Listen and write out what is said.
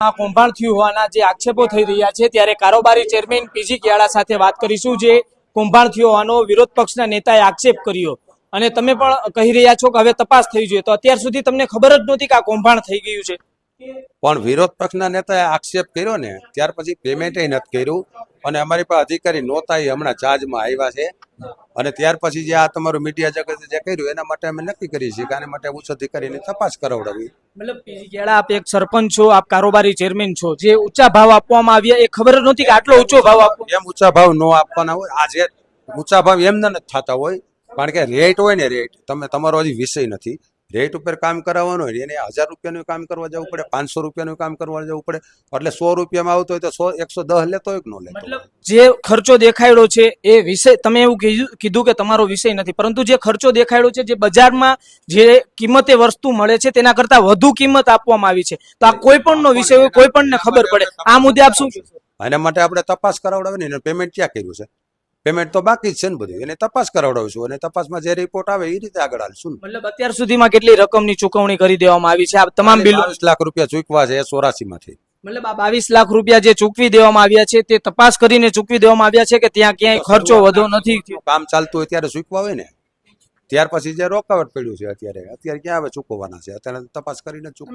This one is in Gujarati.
કૌભાંડ થયું હોવાના જે આક્ષેપો થઈ રહ્યા છે, ત્યારે કારોબારી ચેરમેન પીજી કેળા સાથે વાત કરીશું, જે કૌભાંડ થયું હોવાનો વિરોધ પક્ષના નેતાએ આક્ષેપ કર્યો. અને તમે પણ કહી રહ્યા છો કે હવે તપાસ થઈ જોઈએ. તો અત્યાર સુધી તમને ખબર જ નહોતી કે આ કૌભાંડ થઈ ગયું છે. પણ વિરોધ પક્ષના નેતાએ આક્ષેપ કર્યો ને, ત્યાર પછી પેમેન્ટ નથી કર્યું. અને અમારી પાસે અધિકારી નહોતા એ હમણાં ચાર્જમાં આવ્યા છે. અને ત્યાર પછી જે આ તમારું મીડિયા જગતે જે કર્યું એના માટે અમે નક્કી કરીએ છીએ કે આને માટે ઉચ્ચ અધિકારીની તપાસ કરાવડાવી. મતલબ કેળા આપ એક સરપંચ છો આપ કારોબારી ચેરમેન છો જે ઊંચા ભાવ આપવામાં આવ્યા એ ખબર નથી કે આટલો ઊંચો ભાવ આપવો એમ ઊંચા ભાવ ન આપવાના હોય આજે ઊંચા ભાવ એમને નથી થતા હોય કારણ કે રેટ હોય ને રેટ તમે તમારો હજી વિષય નથી. રેટ ઉપર કામ કરાવવાનું હોય એને હજાર રૂપિયાનું કામ કરવા જવું પડે પાંચસો રૂપિયાનું કામ કરવા જવું પડે એટલે સો રૂપિયામાં આવતો હોય તો સો એકસો દસ લેતો હોય કે ન લેતો જે ખર્ચો દેખાડ્યો છે એ વિષય તમે એવું કીધું કે તમારો વિષય નથી પરંતુ જે ખર્ચો દેખાડ્યો છે જે બજારમાં જે કિંમતે વસ્તુ મળે છે તેના કરતા વધુ કિંમત આપવામાં આવી છે. તો આ કોઈ પણ નો વિષય હોય કોઈ પણ ને ખબર પડે. આ મુદ્દે આપ શું? એના માટે આપણે તપાસ કરાવડાવી ને પેમેન્ટ ક્યાં કર્યું છે? પેમેન્ટ તો બાકી જ છે ને બધું. એને તપાસ કરાવડાવીશું અને તપાસમાં જે રિપોર્ટ આવે એ રીતે આગળ હાલશું મતલબ અત્યાર સુધીમાં કેટલી રકમની ચુકવણી કરી દેવામાં આવી છે? આ તમામ બિલ લાખ રૂપિયા ચૂકવા છે ચોરાસી માંથી મતલબ આ બાવીસ લાખ રૂપિયા જે ચૂકવી દેવામાં આવ્યા છે તે તપાસ કરીને ચૂકવી દેવામાં આવ્યા છે કે ત્યાં ક્યાંય ખર્ચો વધુ નથી? કામ ચાલતું હોય ત્યારે ચૂકવા હોય ને. ત્યાર પછી જે રોકાવટ પડ્યું છે અત્યારે. અત્યારે ક્યાં હવે ચૂકવવાના છે? અત્યારે તપાસ કરીને ચૂકવવા